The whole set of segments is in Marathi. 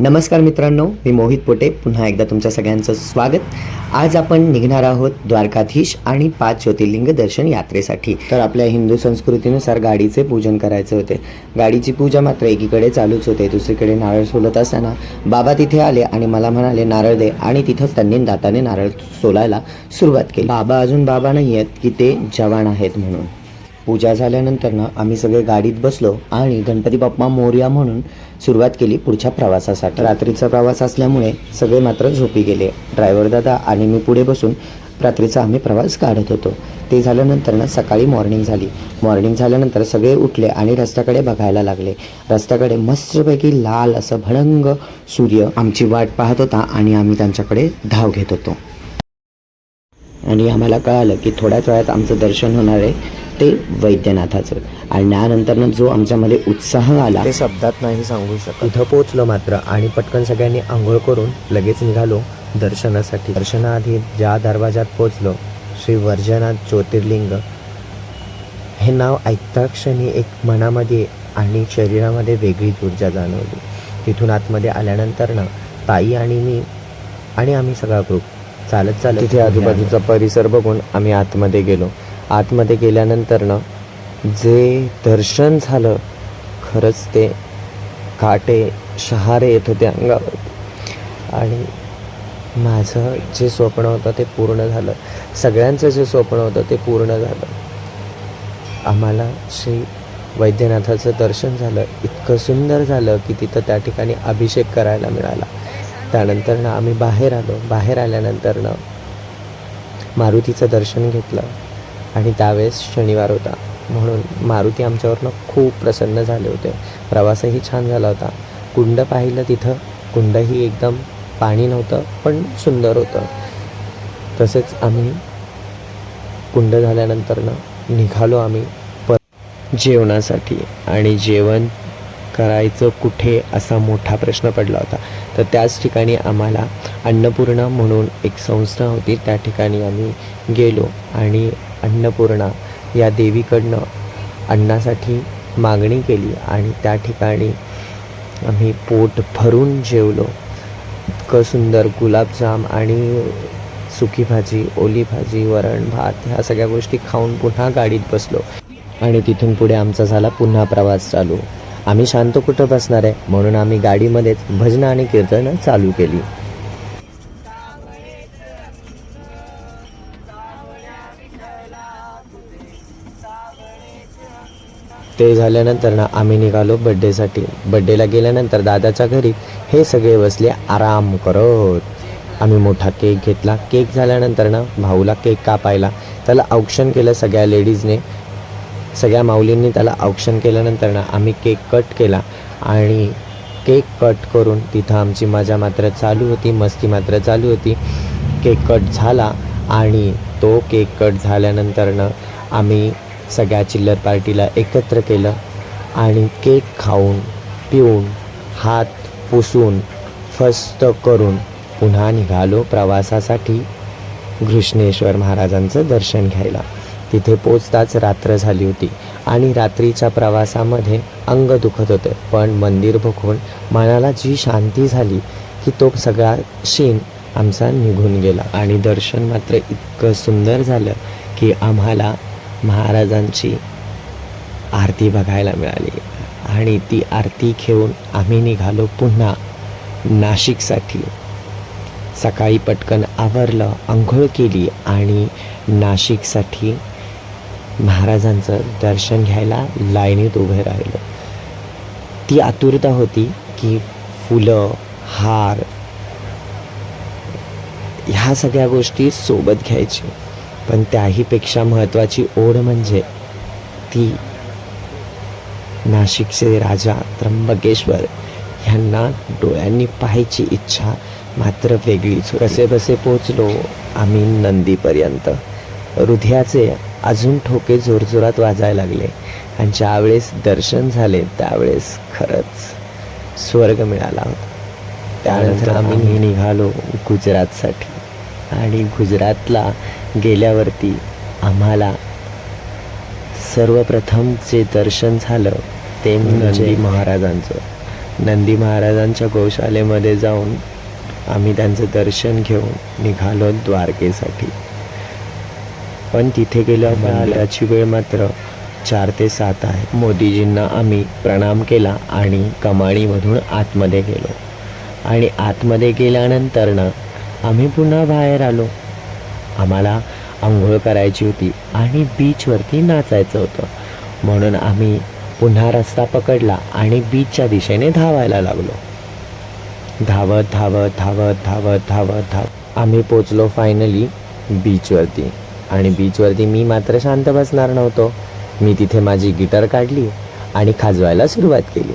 नमस्कार मित्रांनो मी मोहित पोटे. पुन्हा एकदा तुमच्या सगळ्यांचं स्वागत. आज आपण निघणार आहोत द्वारकाधीश आणि पाच ज्योतिर्लिंग दर्शन यात्रेसाठी. तर आपल्या हिंदू संस्कृतीनुसार गाडीचे पूजन करायचे होते. गाडीची पूजा मात्र एकीकडे चालूच होते दुसरीकडे नारळ सोलत असताना बाबा तिथे आले आणि मला म्हणाले नारळ दे. आणि तिथंच त्यांनी दाताने नारळ सोलायला सुरुवात केली. बाबा अजून बाबा नाही आहेत की ते जवान आहेत म्हणून. पूजा झाल्यानंतर ना आम्ही सगळे गाडीत बसलो आणि गणपती बाप्पा मोर्या म्हणून सुरुवात केली पुढच्या प्रवासासाठी. रात्रीचा प्रवास असल्यामुळे सगळे मात्र झोपी गेले. ड्रायव्हर दादा आणि मी पुढे बसून रात्रीचा आम्ही प्रवास काढत होतो. ते झाल्यानंतर ना सकाळी मॉर्निंग झाली. मॉर्निंग झाल्यानंतर सगळे उठले आणि रस्त्याकडे बघायला लागले. रस्त्याकडे मस्तपैकी लाल असं भडंग सूर्य आमची वाट पाहत होता आणि आम्ही त्यांच्याकडे धाव घेत होतो. आणि आम्हाला कळालं की थोड्याच वेळात आमचं दर्शन होणार आहे. ते वैद्यनाथाचं. आणि त्यानंतरनं जो आमच्यामध्ये उत्साह आला ते शब्दात नाही सांगू शकत. इथं पोचलो मात्र आणि पटकन सगळ्यांनी आंघोळ करून लगेच निघालो दर्शनासाठी. दर्शनाआधी ज्या दरवाजात पोचलो श्री वर्जनाथ ज्योतिर्लिंग. हे नाव ऐकता क्षणी एक मनामध्ये आणि शरीरामध्ये वेगळीच ऊर्जा जाणवली. तिथून आतमध्ये आल्यानंतर ना ताई आणि मी आणि आम्ही सगळा ग्रुप चालत चालत तिथे आजूबाजूचा परिसर बघून आम्ही आतमध्ये गेलो. आतमध्ये गेल्यानंतर ना जे दर्शन झालं खरंच ते काटे शहारे येत होते अंगावर. आणि माझं जे स्वप्न होतं ते पूर्ण झालं. सगळ्यांचं जे स्वप्न होतं ते पूर्ण झालं. आम्हाला श्री वैद्यनाथाचं दर्शन झालं. इतकं सुंदर झालं की तिथं त्या ठिकाणी अभिषेक करायला मिळाला. त्यानंतर ना आम्ही बाहेर आलो. बाहेर आल्यानंतर ना मारुतीचं दर्शन घेतलं. आणि त्यावेळेस शनिवार होता. म्हणून मारुती आमच्यावरनं खूप प्रसन्न झाले होते. प्रवासही छान झाला होता. कुंड पाहिलं तिथं. कुंडही एकदम पाणी नव्हतं पण सुंदर होतं. तसेच आम्ही कुंड झाल्यानंतरनं निघालो आम्ही पर जेवणासाठी. आणि जेवण करायचं कुठे असा मोठा प्रश्न पडला होता. तर त्याच ठिकाणी आम्हाला अन्नपूर्णा म्हणून एक संस्था होती. त्या ठिकाणी आम्ही गेलो आणि अन्नपूर्णा या देवीकडनं अन्नासाठी मागणी केली आणि त्या ठिकाणी आम्ही पोट भरून जेवलो. इतकं सुंदर गुलाबजाम आणि सुकी भाजी ओली भाजी वरण भात ह्या सगळ्या गोष्टी खाऊन पुन्हा गाडीत बसलो. आणि तिथून पुढे आमचा झाला पुन्हा प्रवास चालू. आम्ही शांत कुठं बसणार आहे? म्हणून आम्ही गाडीमध्येच भजनं आणि कीर्तनं चालू केली. ते झाल्यानंतर ना आम्ही निघालो बड्डेसाठी बड्डेला गेल्यानंतर दादाच्या घरी हे सगळे बसले आराम करत. आम्ही मोठा केक घेतला. केक झाल्यानंतर ना भाऊला केक कापायला त्याला औक्षण केलं सगळ्या लेडीजने सगळ्या माऊलींनी त्याला औक्षण केल्यानंतर ना आम्ही केक कट केला आणि केक कट करून तिथं आमची मजा मात्र चालू होती मस्ती मात्र चालू होती. केक कट झाला आणि तो केक कट झाल्यानंतरनं आम्ही सगळ्या चिल्लर पार्टीला एकत्र केलं आणि केक खाऊन पिऊन हात पुसून फस्त करून पुन्हा निघालो प्रवासासाठी घृष्णेश्वर महाराजांचं दर्शन घ्यायला. तिथे पोचताच रात्र झाली होती आणि रात्रीच्या प्रवासामध्ये अंग दुखत होते. पण मंदिर बघून मनाला जी शांती झाली की तो सगळा शीन आमचा निघून गेला आणि दर्शन मात्र इतकं सुंदर झालं की आम्हाला महाराजांची आरती बघायला मिळाली. आणि ती आरती घेऊन आम्ही निघालो पुन्हा नाशिकसाठी. सकाळी पटकन आवरलं आंघोळ केली आणि नाशिकसाठी महाराजांचं दर्शन घ्यायला लाईनीत उभे राहिलो. ती आतुरता होती की फुलं हार ह्या सगळ्या गोष्टी सोबत घ्यायची. पण त्याहीपेक्षा महत्त्वाची ओढ म्हणजे ती नाशिकचे राजा त्र्यंबकेश्वर. ह्यांना डोळ्यांनी पाहायची इच्छा मात्र वेगळीच. कसे बसे पोचलो आम्ही नंदीपर्यंत. हृदयाचे अजून ठोके जोरजोरात वाजायला लागले. आणि ज्यावेळेस दर्शन झाले त्यावेळेस खरंच स्वर्ग मिळाला. होता त्यानंतर आम्ही निघालो गुजरातसाठी. आणि गुजरातला गेल्यावरती आम्हाला सर्वप्रथम जे दर्शन झालं ते म्हणजे महाराजांचं. नंदी महाराजांच्या गौशालेमध्ये जाऊन आम्ही त्यांचं दर्शन घेऊन निघालो द्वारकेसाठी. पण तिथे गेल्यावर आल्याची वेळ मात्र चार ते सात आहे. मोदीजींना आम्ही प्रणाम केला आणि कमाणीमधून आतमध्ये गेलो. आणि आतमध्ये गेल्यानंतरनं आम्ही पुन्हा बाहेर आलो. आम्हाला आंघोळ करायची होती आणि बीचवरती नाचायचं होतं. म्हणून आम्ही पुन्हा रस्ता पकडला आणि बीचच्या दिशेने धावायला लागलो. धावत धावत धावत धावत धावत धावत आम्ही पोचलो फायनली बीचवरती आणि बीचवरती मी मात्र शांत बसणार नव्हतो. मी तिथे माझी गिटार काढली आणि खाजवायला सुरुवात केली.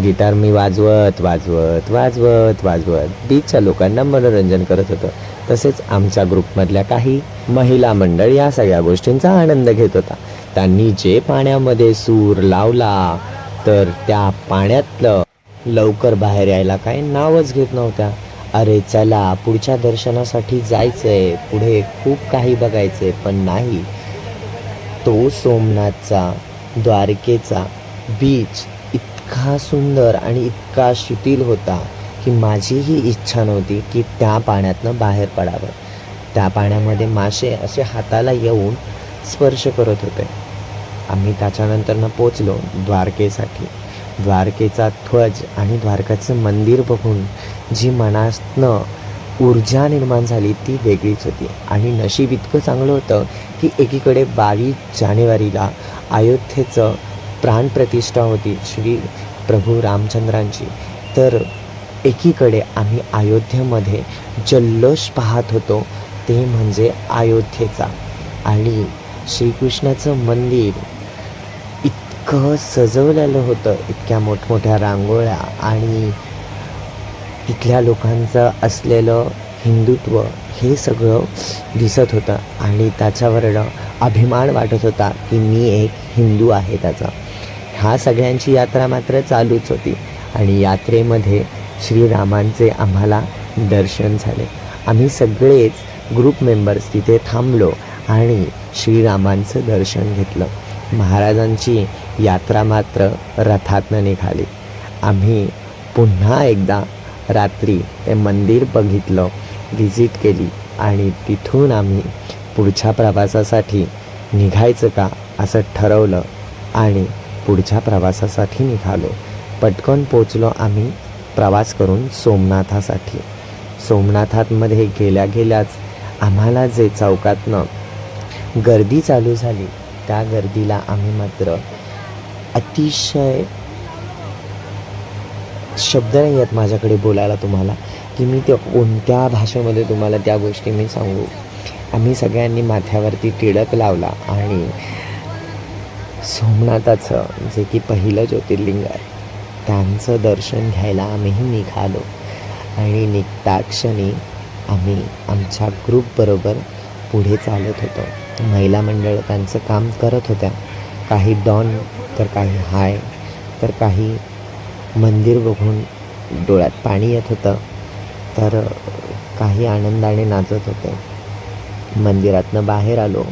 गिटार मी वाजवत वाजवत वाजवत वाजवत बीचच्या लोकांना मनोरंजन करत होतं. तसेच आमच्या ग्रुपमधल्या काही महिला मंडळ या सगळ्या गोष्टींचा आनंद घेत होता. त्यांनी जे पाण्यामध्ये सूर लावला तर त्या पाण्यातलं लवकर बाहेर यायला काही नावच घेत नव्हत्या. अरे चला पुढच्या दर्शनासाठी जायचं आहे पुढे खूप काही बघायचंय पण नाही. तो सोमनाथचा द्वारकेचा बीच इतका सुंदर आणि इतका शिथिल होता. की माझीही इच्छा नव्हती की त्या पाण्यातनं बाहेर पडावं. त्या पाण्यामध्ये मासे असे हाताला येऊन स्पर्श करत होते. आम्ही त्याच्यानंतरनं पोचलो द्वारकेसाठी. द्वारकेचा ध्वज आणि द्वारकाचं मंदिर बघून जी मनातनं ऊर्जा निर्माण झाली ती वेगळीच होती. आणि नशीब इतकं चांगलं होतं की एकीकडे बावीस जानेवारीला अयोध्येचं प्राणप्रतिष्ठा होती श्री प्रभू रामचंद्रांची. तर एकीकडे आम्ही अयोध्येमध्ये जल्लोष पाहत होतो ते म्हणजे अयोध्येचा. आणि श्रीकृष्णाचं मंदिर इतकं सजवलेलं होतं इतक्या मोठमोठ्या रांगोळ्या आणि तिथल्या लोकांचं असलेलं हिंदुत्व हे सगळं दिसत होतं. आणि त्याच्यावरनं अभिमान वाटत होता की मी एक हिंदू आहे त्याचा. ह्या सगळ्यांची यात्रा मात्र चालूच होती. आणि यात्रेमध्ये श्रीरामांचे आम्हाला दर्शन झाले. आम्ही सगळेच ग्रुप मेंबर्स तिथे थांबलो आणि श्रीरामांचं दर्शन घेतलं. महाराजांची यात्रा मात्र रथातनं निघाली. आम्ही पुन्हा एकदा रात्री ते मंदिर बघितलं व्हिजिट केली आणि तिथून आम्ही पुढच्या प्रवासासाठी निघायचं का असं ठरवलं आणि पुढच्या प्रवासासाठी निघालो. पटकन पोचलो आम्ही प्रवास करून सोमनाथासाठी. सोमनाथातमध्ये गेल्या गेल्याच आम्हाला जे चौकातनं गर्दी चालू झाली त्या गर्दीला आम्ही मात्र अतिशय शब्द नाही आहेत माझ्याकडे बोलायला तुम्हाला की मी ते कोणत्या भाषेमध्ये तुम्हाला त्या गोष्टी मी सांगू. आम्ही सगळ्यांनी माथ्यावरती टिळक लावला आणि सोमनाथाचं जे की पहिलं ज्योतिर्लिंग आहे त्यांचं दर्शन घ्यायला आम्हीही निघालो. आणि निघताक्षणी आम्ही आमच्या ग्रुपबरोबर पुढे चालत होतो. महिला मंडळ त्यांचं काम करत होत्या. काही डॉन तर काही हाय तर काही मंदिर बघून डोळ्यात पाणी येत होतं. तर काही आनंदाने नाचत होते. मंदिरातनं बाहेर आलो.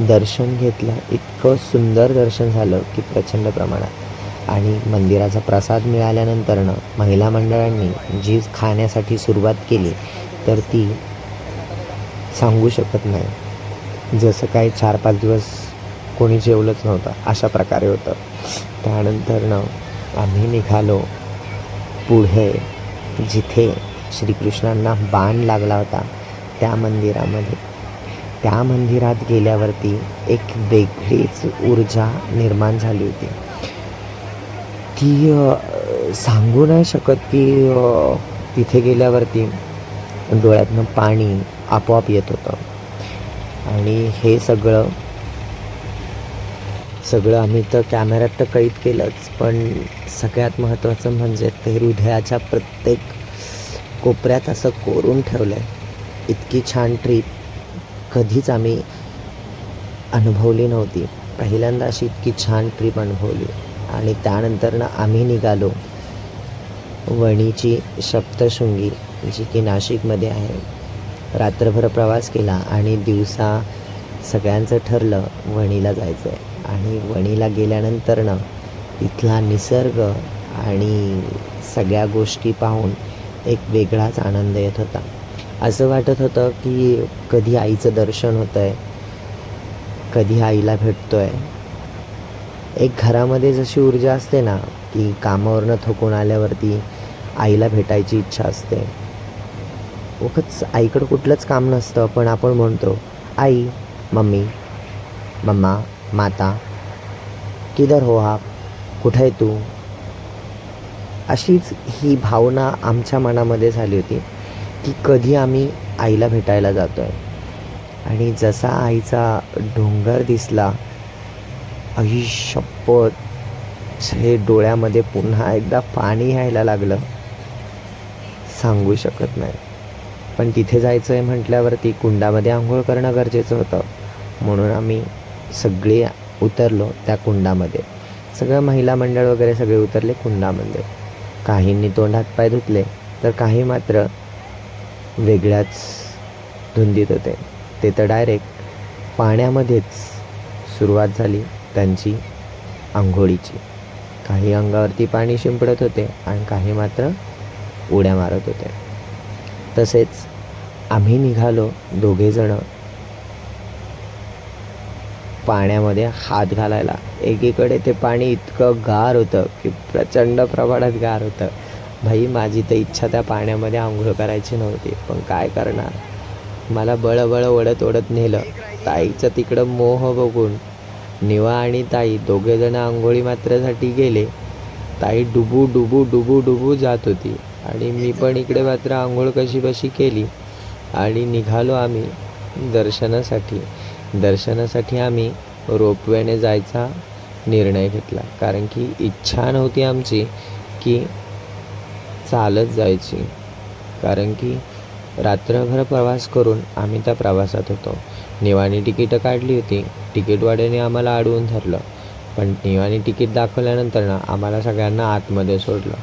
दर्शन घेतलं. इतकं सुंदर दर्शन झालं की प्रचंड प्रमाणात. आणि मंदिराचा प्रसाद मिळाल्यानंतरनं महिला मंडळांनी जी खाण्यासाठी सुरुवात केली तर ती सांगू शकत नाही. जसं काही चार पाच दिवस कोणी जेवलंच नव्हतं अशा प्रकारे होतं. त्यानंतरनं आम्ही निघालो पुढे जिथे श्रीकृष्णांना बाण लागला होता त्या मंदिरामध्ये. त्या मंदिरात गेल्यावरती एक वेगळीच ऊर्जा निर्माण झाली होती. ती सांगू नाही शकत की तिथे गेल्यावरती डोळ्यातनं पाणी आपोआप येत होतं. आणि हे सगळं सगळं आम्ही तर कॅमेऱ्यात तर कैद केलंच पण सगळ्यात महत्त्वाचं म्हणजे ते हृदयाच्या प्रत्येक कोपऱ्यात असं कोरून ठेवलं आहे इतकी छान ट्रीप कधीच आम्ही अनुभवली नव्हती. पहिल्यांदा अशी इतकी छान ट्रीप अनुभवली. आणि त्यानंतरनं आम्ही निघालो वणीची सप्तशृंगी जी की नाशिकमध्ये आहे. रात्रभर प्रवास केला आणि दिवसा सगळ्यांचं ठरलं वणीला जायचं आहे आणि वणीला गेल्यानंतरनं इथला निसर्ग आणि सगळ्या गोष्टी पाहून एक वेगळाच आनंद येत होता. असं वाटत होतं की कधी आईचं दर्शन होतं आहे कधी आईला भेटतो आहे एक घरामध्ये जशी ऊर्जा असते ना की कामावरनं थकून आल्यावरती आईला भेटायची इच्छा असते. उगच आईकडं कुठलंच काम नसतं पण आपण म्हणतो आई मम्मी मम्मा माता किधर हो आप? कुठं आहे तू? अशीच ही भावना आमच्या मनामध्ये झाली होती की कधी आम्ही आईला भेटायला जातो आहे आणि जसा आईचा डोंगर दिसला आई शपथ हे डोळ्यामध्ये पुन्हा एकदा पाणी यायला लागलं. सांगू शकत नाही. पण तिथे जायचं आहे म्हटल्यावरती कुंडामध्ये आंघोळ करणं गरजेचं होतं. म्हणून आम्ही सगळे उतरलो त्या कुंडामध्ये. सगळं महिला मंडळ वगैरे सगळे उतरले कुंडामध्ये. काहींनी तोंड हातपाय धुतले तर काही मात्र वेगळ्याच धुंदीत होते. ते तर डायरेक्ट पाण्यामध्येच सुरुवात झाली. त्यांची आंघोळीची. काही अंगावरती पाणी शिंपडत होते आणि काही मात्र उड्या मारत होते. तसेच आम्ही निघालो दोघेजणं पाण्यामध्ये हात घालायला. एकीकडे ते पाणी इतकं गार होतं की प्रचंड प्रमाणात गार होतं. भाई माझी तर इच्छा त्या पाण्यामध्ये आंघोळ करायची नव्हती. पण काय करणार? मला बळबळ ओढत ओढत नेलं. ताईचं तिकडं मोह बघून निवा आणि ताई दोघेजणं आंघोळी मात्रसाठी गेले. ताई डुबू डुबू डुबू डुबू जात होती आणि मी पण इकडे मात्र आंघोळ कशीबशी केली आणि निघालो आम्ही दर्शनासाठी. दर्शनासाठी आम्ही रोपवेने जायचा निर्णय घेतला. कारण की इच्छा नव्हती आमची की चालत जायची. कारण की रात्रभर प्रवास करून आम्ही त्या प्रवासात होतो. निवाणी तिकीटं काढली होती. तिकीटवाड्याने आम्हाला अडवून धरलं. पण निवानी तिकीट दाखवल्यानंतर ना आम्हाला सगळ्यांना आतमध्ये सोडलं.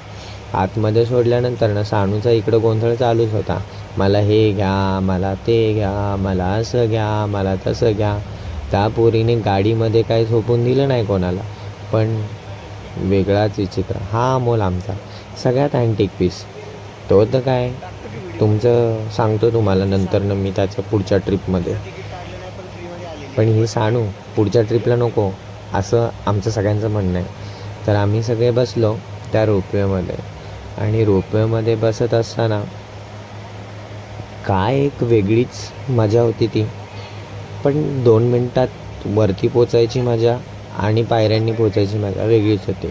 आतमध्ये सोडल्यानंतर ना सानूचा इकडं गोंधळ चालूच होता. मला हे घ्या मला ते घ्या मला असं घ्या मला तसं घ्या. त्या पोरीने गाडीमध्ये काही झोपून दिलं नाही कोणाला. पण वेगळाच विचित्र. हा अमोल आमचा. सगळ्यात अँटिक पीस तो तर काय? तुमचं सांगतो तुम्हाला नंतरनं मी त्याच्या पुढच्या ट्रिपमध्ये पण ही सांडू पुढच्या ट्रिपला नको असं आमचं सगळ्यांचं म्हणणं आहे. तर आम्ही सगळे बसलो त्या रोपवेमध्ये आणि रोपवेमध्ये बसत असताना काय एक वेगळीच मजा होती ती. पण दोन मिनटात वरती पोचायची मजा आणि पायऱ्यांनी पोचायची मजा वेगळीच होती.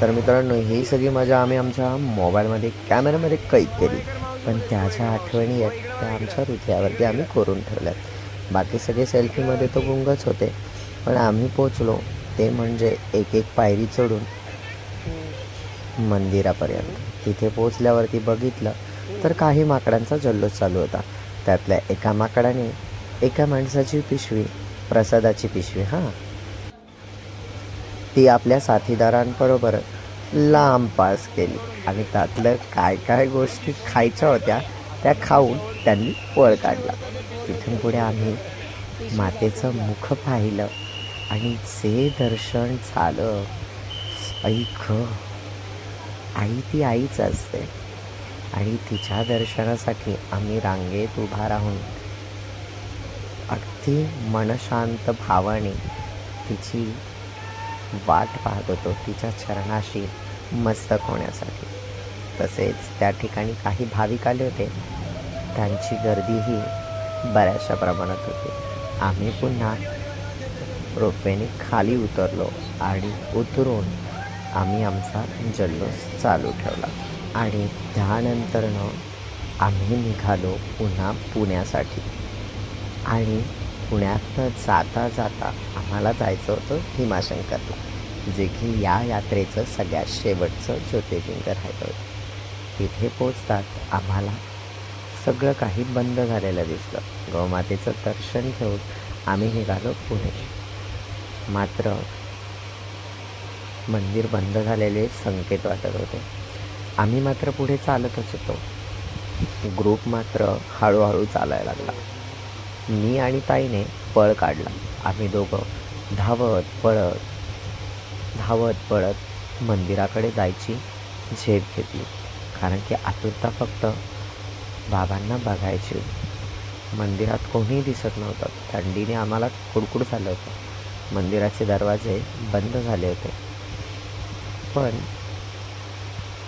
तर मित्रांनो ही सगळी मजा आम्ही आमच्या मोबाईलमध्ये कॅमेऱ्यामध्ये कैद केली. पण त्याच्या आठवणी आहेत त्या आमच्या हृदयावरती आम्ही करून ठेवल्यात. बाकी सगळे सेल्फीमध्ये तो गुंगच होते. पण आम्ही पोचलो ते म्हणजे एक एक पायरी चढून मंदिरापर्यंत. तिथे पोचल्यावरती बघितलं तर काही माकडांचा जल्लोष चालू होता. त्यातल्या एका माकडाने एका माणसाची पिशवी प्रसादाची पिशवी हां. ती आपल्या साथीदारांबरोबर लांब पास केली आणि त्यातलं काय काय गोष्टी खायच्या होत्या त्या खाऊन त्यांनी पळ काढला. तिथून पुढे आम्ही मातेचं मुख पाहिलं आणि जे दर्शन झालं ऐक आई ती आईच असते. आणि तिच्या दर्शनासाठी आम्ही रांगेत उभा राहून अगदी मनशांत भावाने तिची वाट पाहत होतो तिच्या चरणाशी मस्तक होण्यासाठी तसेच त्या ठिकाणी काही भाविक आले होते. त्यांची गर्दीही बऱ्याचशा प्रमाणात होते. आम्ही पुन्हा रोपवेने खाली उतरलो आणि उतरून आम्ही आमचा जल्लोष चालू ठेवला. आणि त्यानंतरनं आम्ही निघालो पुन्हा पुण्यासाठी. आणि पुण्यातनं जाता जाता आम्हाला जायचं होतं भीमाशंकरला जे की या यात्रेचं सगळ्यात शेवटचं ज्योतिर्लिंग राहिलं होतं. तिथे पोचतात आम्हाला सगळं काही बंद झालेलं दिसलं. गोमातेचं दर्शन घेऊन आम्ही निघालो पुणे. मात्र मंदिर बंद झालेले संकेत वाटत होते. आम्ही मात्र पुढे चालतच होतो. ग्रुप मात्र हळूहळू चालायला लागला. मी आणि ताईने पळ काढला. आम्ही दोघं धावत पळत धावत पळत मंदिराकडे जायची झेप घेतली. कारण की आतुरता फक्त बाबांना बघायची. मंदिरात कोणीही दिसत नव्हतं. थंडीने आम्हाला कुडकुड झालं होतं. मंदिराचे दरवाजे बंद झाले होते. पण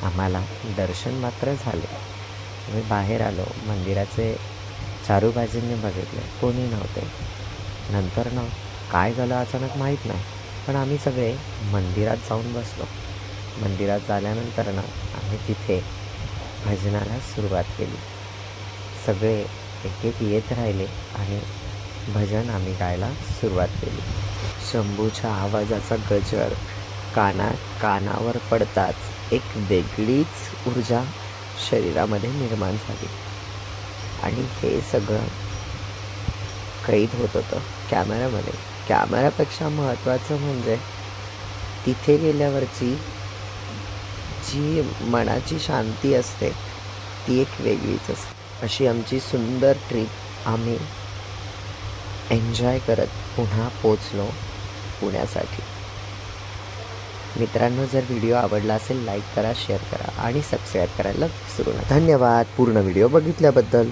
आम्हाला दर्शन मात्र झाले. आम्ही बाहेर आलो. मंदिराचे चारूबाजूंनी बघितले. कोणी नव्हते. नंतर ना काय झालं अचानक माहीत नाही. पण आम्ही सगळे मंदिरात जाऊन बसलो. मंदिरात झाल्यानंतर ना आम्ही तिथे भजनाला सुरुवात केली. सगळे एक एक येत राहिले आणि भजन आम्ही गायला सुरुवात केली. शंभूच्या आवाजाचा गजर काना कानावर पडताच एक वेगळीच ऊर्जा शरीरामध्ये निर्माण झाली. आणि हे सगळं कैद होत होतं कॅमेऱ्यामध्ये. कॅमेऱ्यापेक्षा महत्त्वाचं म्हणजे तिथे गेल्यावरची जी मनाची शांती असते ती एक वेगळीच असते. अशी आमची सुंदर ट्रिप आम्ही एन्जॉय करत पुन्हा पोचलो पुण्यासाठी. मित्रांनो जर व्हिडिओ आवडला असेल लाईक करा शेअर करा आणि सबस्क्राईब करायला विसरू नका. धन्यवाद. पूर्ण व्हिडिओ बघितल्याबद्दल.